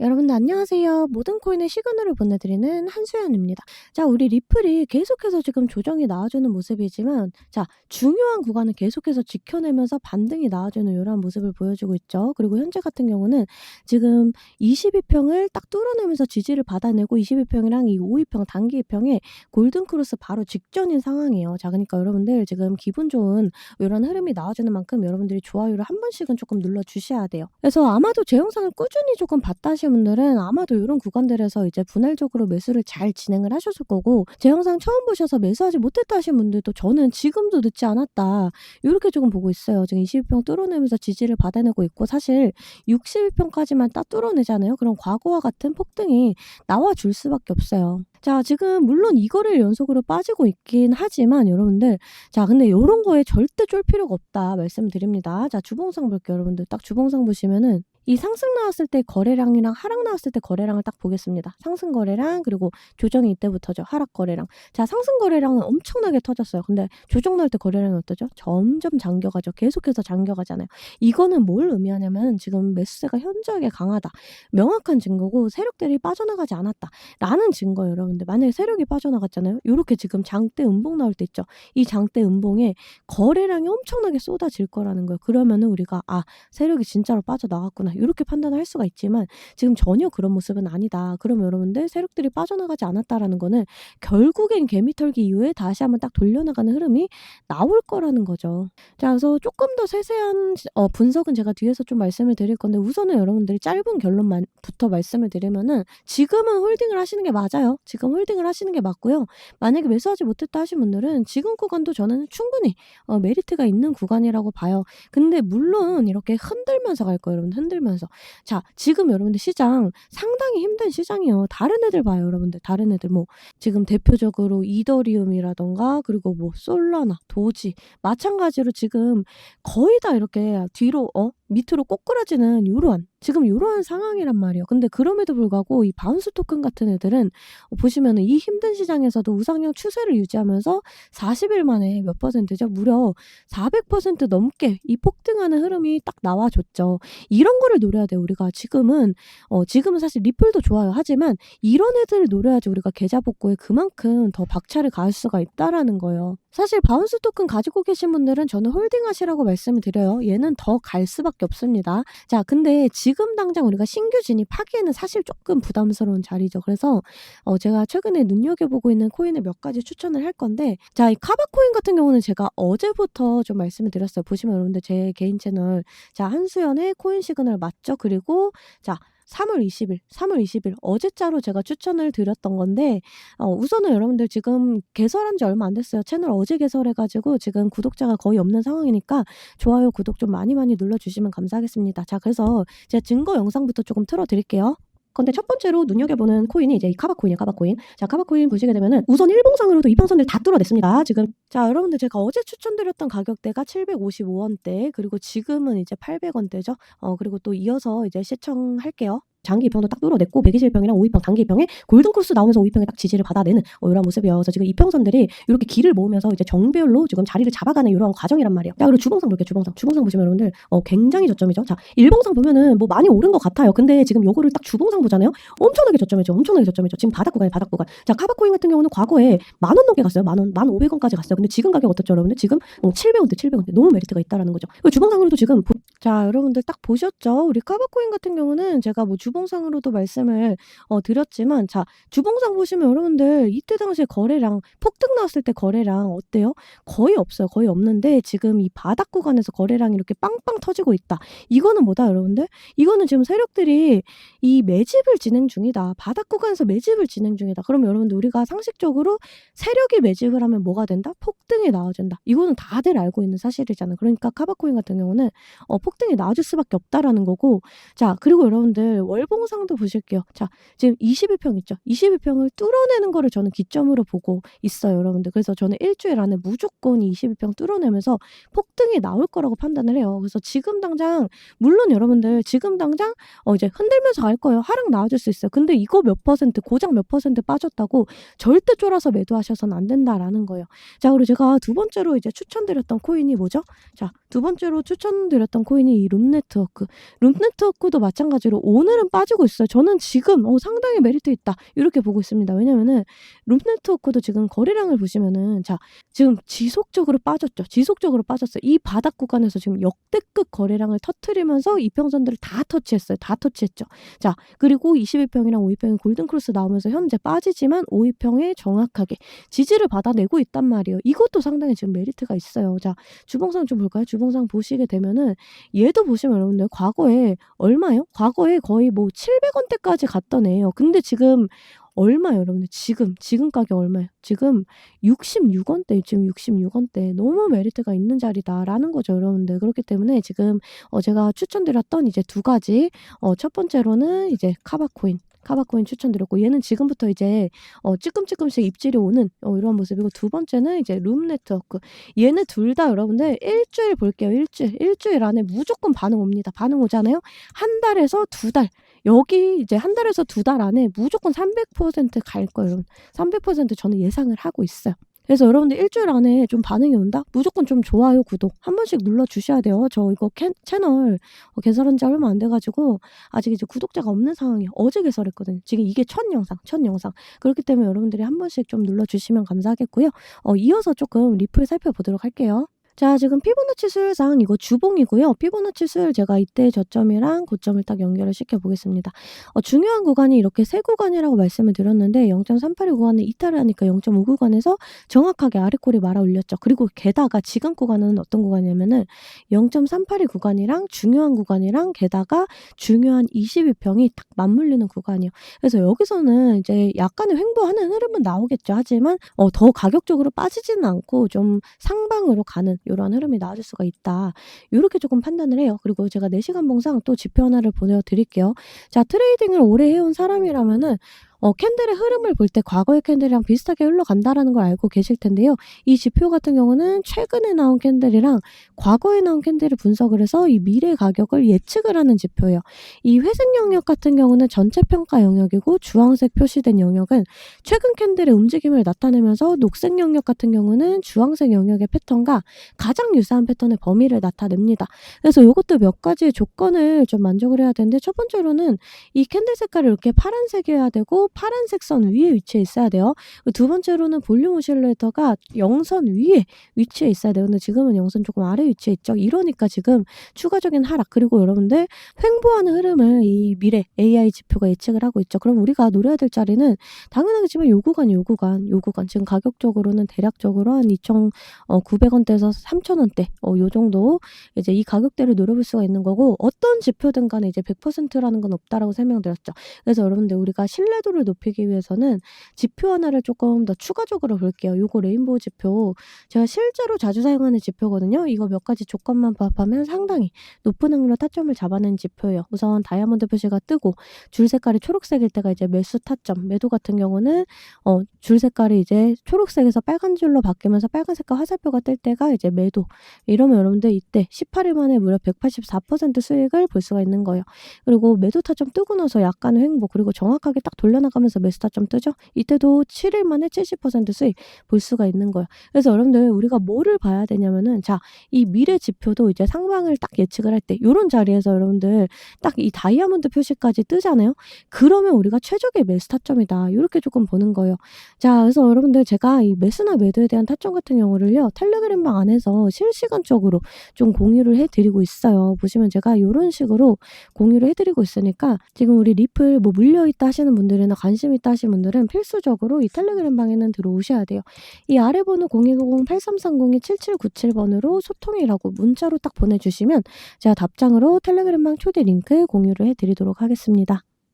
여러분들 안녕하세요. 모든 코인의 시그널을 보내드리는 한수연입니다. 자, 우리 리플이 계속해서 지금 조정이 나와주는 모습이지만, 자, 중요한 구간을 계속해서 지켜내면서 반등이 나와주는 이러한 모습을 보여주고 있죠. 그리고 현재 같은 경우는 지금 22평을 딱 뚫어내면서 지지를 받아내고 22평이랑 이 52평 단기 2평에 골든크로스 바로 직전인 상황이에요. 자, 그러니까 여러분들 지금 기분 좋은 이런 흐름이 나와주는 만큼 여러분들이 좋아요를 한 번씩은 조금 눌러주셔야 돼요. 그래서 아마도 제 영상을 꾸준히 조금 봤다 하시는 분들은 아마도 이런 구간들에서 이제 분할적으로 매수를 잘 진행을 하셨을 거고 제 영상 처음 보셔서 매수하지 못했다 하신 분들도 저는 지금도 늦지 않았다 이렇게 조금 보고 있어요. 지금 22평 뚫어내면서 지지를 받아내고 있고 사실 61평까지만 딱 뚫어내잖아요. 그럼 과거와 같은 폭등이 나와줄 수밖에 없어요. 자, 지금 물론 이거를 연속으로 빠지고 있긴 하지만 여러분들 자, 근데 요런 거에 절대 쫄 필요가 없다 말씀드립니다. 자, 주봉상 볼게요, 여러분들. 딱 주봉상 보시면은 이 상승 나왔을 때 거래량이랑 하락 나왔을 때 거래량을 딱 보겠습니다. 상승 거래량 그리고 조정이 이때부터죠. 하락 거래량. 자, 상승 거래량은 엄청나게 터졌어요. 근데 조정 나올 때 거래량이 어떠죠? 점점 잠겨가죠. 계속해서 잠겨가잖아요. 이거는 뭘 의미하냐면 지금 매수세가 현저하게 강하다. 명확한 증거고 세력들이 빠져나가지 않았다. 라는 증거예요, 여러분들. 만약에 세력이 빠져나갔잖아요. 요렇게 지금 장대 음봉 나올 때 있죠. 이 장대 음봉에 거래량이 엄청나게 쏟아질 거라는 거예요. 그러면은 우리가 아, 세력이 진짜로 빠져나갔구나. 이렇게 판단을 할 수가 있지만 지금 전혀 그런 모습은 아니다. 그럼 여러분들 세력들이 빠져나가지 않았다라는 거는 결국엔 개미털기 이후에 다시 한번 딱 돌려나가는 흐름이 나올 거라는 거죠. 자, 그래서 조금 더 세세한 어, 분석은 제가 뒤에서 좀 말씀을 드릴 건데 우선은 여러분들이 짧은 결론만부터 말씀을 드리면은 지금은 홀딩을 하시는 게 맞아요. 지금 홀딩을 하시는 게 맞고요. 만약에 매수하지 못했다 하신 분들은 지금 구간도 저는 충분히 어, 메리트가 있는 구간이라고 봐요. 근데 물론 이렇게 흔들면서 갈 거예요, 여러분. 흔들 면서. 자, 지금 여러분들 시장 상당히 힘든 시장이요. 다른 애들 봐요, 여러분들. 다른 애들 뭐 지금 대표적으로 이더리움이라던가 그리고 뭐 솔라나 도지 마찬가지로 지금 거의 다 이렇게 뒤로 어 밑으로 꼬꾸라지는 요러한 지금 요러한 상황이란 말이에요. 근데 그럼에도 불구하고 이 바운스 토큰 같은 애들은 보시면은 이 힘든 시장에서도 우상향 추세를 유지하면서 40일 만에 몇 퍼센트죠? 무려 400% 넘게 이 폭등하는 흐름이 딱 나와줬죠. 이런 거를 노려야 돼요. 우리가 지금은 어 지금은 사실 리플도 좋아요. 하지만 이런 애들을 노려야지 우리가 계좌 복구에 그만큼 더 박차를 가할 수가 있다라는 거예요. 사실 바운스 토큰 가지고 계신 분들은 저는 홀딩 하시라고 말씀을 드려요. 얘는 더 갈 수밖에 없습니다. 자, 근데 지금 당장 우리가 신규 진입하기에는 사실 조금 부담스러운 자리죠. 그래서 어, 제가 최근에 눈여겨보고 있는 코인을 몇 가지 추천을 할 건데, 자, 이 카바 코인 같은 경우는 제가 어제부터 좀 말씀을 드렸어요. 보시면 여러분들 제 개인 채널, 자, 한수연의 코인 시그널 맞죠? 그리고 자, 3월 20일, 3월 20일 어제자로 제가 추천을 드렸던 건데 어, 우선은 여러분들 지금 개설한 지 얼마 안 됐어요. 채널 어제 개설해가지고 지금 구독자가 거의 없는 상황이니까 좋아요, 구독 좀 많이 많이 눌러주시면 감사하겠습니다. 자, 그래서 제가 증거 영상부터 조금 틀어드릴게요. 근데 첫 번째로 눈여겨보는 코인이 이제 이 카바코인이에요, 카바코인. 자, 카바코인 보시게 되면은 우선 일봉상으로도 이평선을 다 뚫어냈습니다, 지금. 자, 여러분들 제가 어제 추천드렸던 가격대가 755원대, 그리고 지금은 이제 800원대죠. 어, 그리고 또 이어서 이제 시청할게요. 장기 2평도 딱 뚫어냈고 121평이랑 52평 단기 2평에 골든크로스 나오면서 52평에 딱 지지를 받아내는 어, 이런 모습이어서 지금 이평선들이 이렇게 길을 모으면서 이제 정배열로 지금 자리를 잡아가는 이런 과정이란 말이에요. 자 그리고 주봉상 볼게요. 주봉상. 주봉상 보시면 여러분들 어, 굉장히 저점이죠. 자 일봉상 보면은 뭐 많이 오른 것 같아요. 근데 지금 요거를 딱 주봉상 보잖아요. 엄청나게 저점이죠. 엄청나게 저점이죠. 지금 바닥 구간에 바닥 구간. 자 카바코인 같은 경우는 과거에 만 원 넘게 갔어요. 만 원, 만 오백 원까지 갔어요. 근데 지금 가격 어떻죠, 여러분들? 지금 어, 700원대, 700원대 너무 메리트가 있다라는 거죠. 주봉상으로도 지금 보... 자 여러분들 딱 보셨죠? 우리 카바코인 같은 경우는 제가 뭐 주 봉상으로도 말 말씀을 어, 드렸지만 자 주봉상 보시면 여러분들 이때 당시에 거래량 폭등 나왔을 때 거래량 어때요? 거의 없어요. 거의 없는데 지금 이 바닥 구간에서 거래량이 이렇게 빵빵 터지고 있다. 이거는 뭐다 여러분들? 이거는 지금 세력들이 이 매집을 진행 중이다. 바닥 구간에서 매집을 진행 중이다. 그러면 여러분들 우리가 상식적으로 세력이 매집을 하면 뭐가 된다? 폭등이 나와준다. 이거는 다들 알고 있는 사실이잖아요. 그러니까 카바코인 같은 경우는 어, 폭등이 나와줄 수밖에 없다라는 거고 자 그리고 여러분들 월 봉상도 보실 보실게요. 자, 지금 21평 있죠? 21평을 뚫어내는 거를 저는 기점으로 보고 있어요, 여러분들. 그래서 저는 일주일 안에 무조건 21평 뚫어내면서 폭등이 나올 거라고 판단을 해요. 그래서 지금 당장, 물론 여러분들 지금 당장 어, 이제 흔들면서 갈 거예요. 하락 나와줄 수 있어요. 근데 이거 몇 퍼센트, 고작 몇 퍼센트 빠졌다고 절대 쫄아서 매도하셔서는 안 된다라는 거예요. 자, 그리고 제가 두 번째로 이제 추천드렸던 코인이 뭐죠? 자, 두 번째로 추천드렸던 코인 코인이 이 룸네트워크. 룸네트워크도 마찬가지로 오늘은 빠지고 있어요. 저는 지금 어 상당히 메리트 있다. 이렇게 보고 있습니다. 왜냐면은 룸네트워크도 지금 거래량을 보시면은 자 지금 지속적으로 빠졌죠. 지속적으로 빠졌어요. 이 바닥 구간에서 지금 역대급 거래량을 터트리면서 이평선들을 다 터치했어요. 다 터치했죠. 자 그리고 21평이랑 52평이 골든크로스 나오면서 현재 빠지지만 52평에 정확하게 지지를 받아내고 있단 말이에요. 이것도 상당히 지금 메리트가 있어요. 자 주봉상 좀 볼까요? 주봉상 보시게 되면은 얘도 보시면 여러분들 과거에 얼마요? 과거에 거의 뭐 700원대까지 갔던 애예요. 근데 지금 얼마예요, 여러분들? 지금 지금 가격 얼마예요? 지금 66원대 지금 66원대 너무 메리트가 있는 자리다라는 거죠, 여러분들. 그렇기 때문에 지금 어 제가 추천드렸던 이제 두 가지 어 첫 번째로는 이제 카바코인 카바코인 추천드렸고 얘는 지금부터 이제 어 찌끔찌끔씩 입질이 오는 어 이런 모습이고 두 번째는 이제 룸 네트워크. 얘네 둘다 여러분들 일주일 볼게요. 일주일. 일주일 안에 무조건 반응 옵니다. 반응 오잖아요. 한 달에서 두 달. 여기 이제 한 달에서 두 달 안에 무조건 300%갈 거예요, 여러분. 300% 저는 예상을 하고 있어요. 그래서 여러분들 일주일 안에 좀 반응이 온다? 무조건 좀 좋아요, 구독 한 번씩 눌러 주셔야 돼요. 저 이거 캔 채널 어 개설한 지 얼마 안 돼 가지고 아직 이제 구독자가 없는 상황이에요. 어제 개설했거든요. 지금 이게 첫 영상, 첫 영상. 그렇기 때문에 여러분들이 한 번씩 좀 눌러 주시면 감사하겠고요. 어 이어서 조금 리플 살펴보도록 할게요. 자 지금 피보나치 수율상 이거 주봉이고요. 피보나치 수율 제가 이때 저점이랑 고점을 딱 연결을 시켜 보겠습니다. 어 중요한 구간이 이렇게 세 구간이라고 말씀을 드렸는데 0.382 구간을 이탈을 하니까 0.5 구간에서 정확하게 아래꼬리 말아 올렸죠. 그리고 게다가 지금 구간은 어떤 구간이냐면은 0.382 구간이랑 중요한 구간이랑 게다가 중요한 22평이 딱 맞물리는 구간이에요. 그래서 여기서는 이제 약간의 횡보하는 흐름은 나오겠죠. 하지만 어 더 가격적으로 빠지지는 않고 좀 상방으로 가는 요런 흐름이 나와줄 수가 있다. 요렇게 조금 판단을 해요. 그리고 제가 4시간 봉상 또 지표 하나를 보내 드릴게요. 자 트레이딩을 오래 해온 사람이라면은 어 캔들의 흐름을 볼 때 과거의 캔들이랑 비슷하게 흘러간다라는 걸 알고 계실 텐데요. 이 지표 같은 경우는 최근에 나온 캔들이랑 과거에 나온 캔들을 분석을 해서 이 미래 가격을 예측을 하는 지표예요. 이 회색 영역 같은 경우는 전체 평가 영역이고 주황색 표시된 영역은 최근 캔들의 움직임을 나타내면서 녹색 영역 같은 경우는 주황색 영역의 패턴과 가장 유사한 패턴의 범위를 나타냅니다. 그래서 요것도 몇 가지의 조건을 좀 만족을 해야 되는데 첫 번째로는 이 캔들 색깔이 이렇게 파란색이어야 되고 파란색 선 위에 위치해 있어야 돼요. 두 번째로는 볼륨 오실레이터가 영선 위에 위치해 있어야 돼요. 근데 지금은 영선 조금 아래 위치해 있죠. 이러니까 지금 추가적인 하락 그리고 여러분들 횡보하는 흐름을 이 미래 AI 지표가 예측을 하고 있죠. 그럼 우리가 노려야 될 자리는 당연하겠지만 요 구간 요 구간 요 구간 지금 가격적으로는 대략적으로 한 2,900원대에서 3,000원대 어, 요 정도 이제 이 가격대를 노려볼 수가 있는 거고 어떤 지표든 간에 이제 100%라는 건 없다라고 설명드렸죠. 그래서 여러분들 우리가 신뢰도를 높이기 위해서는 지표 하나를 조금 더 추가적으로 볼게요. 요거 레인보우 지표 제가 실제로 자주 사용하는 지표거든요. 이거 몇 가지 조건만 부합하면 상당히 높은 확률로 타점을 잡아낸 지표예요. 우선 다이아몬드 표시가 뜨고 줄 색깔이 초록색일 때가 이제 매수 타점, 매도 같은 경우는 어, 줄 색깔이 이제 초록색에서 빨간 줄로 바뀌면서 빨간 색깔 화살표가 뜰 때가 이제 매도. 이러면 여러분들 이때 18일 만에 무려 184% 수익을 볼 수가 있는 거예요. 그리고 매도 타점 뜨고 나서 약간의 횡보 그리고 정확하게 딱 돌려나 가면서 매수 타점 뜨죠. 이때도 7일 만에 70% 수익 볼 수가 있는 거예요. 그래서 여러분들 우리가 뭐를 봐야 되냐면은 자, 이 미래 지표도 이제 상방을 딱 예측을 할때 요런 자리에서 여러분들 딱 이 다이아몬드 표시까지 뜨잖아요. 그러면 우리가 최적의 매수 타점이다. 요렇게 조금 보는 거예요. 자, 그래서 여러분들 제가 이 매수나 매도에 대한 타점 같은 경우를요. 텔레그램방 안에서 실시간적으로 좀 공유를 해 드리고 있어요. 보시면 제가 요런 식으로 공유를 해 드리고 있으니까 지금 우리 리플 뭐 물려 있다 하시는 분들이나 관심 있다 하시는 분들은 필수적으로 이 텔레그램 방에는 들어오셔야 돼요. 이 아래 번호 0290-8332-7797번으로 소통이라고 문자로 딱 보내주시면 제가 답장으로 텔레그램 방 초대 링크 공유를 해드리도록 하겠습니다.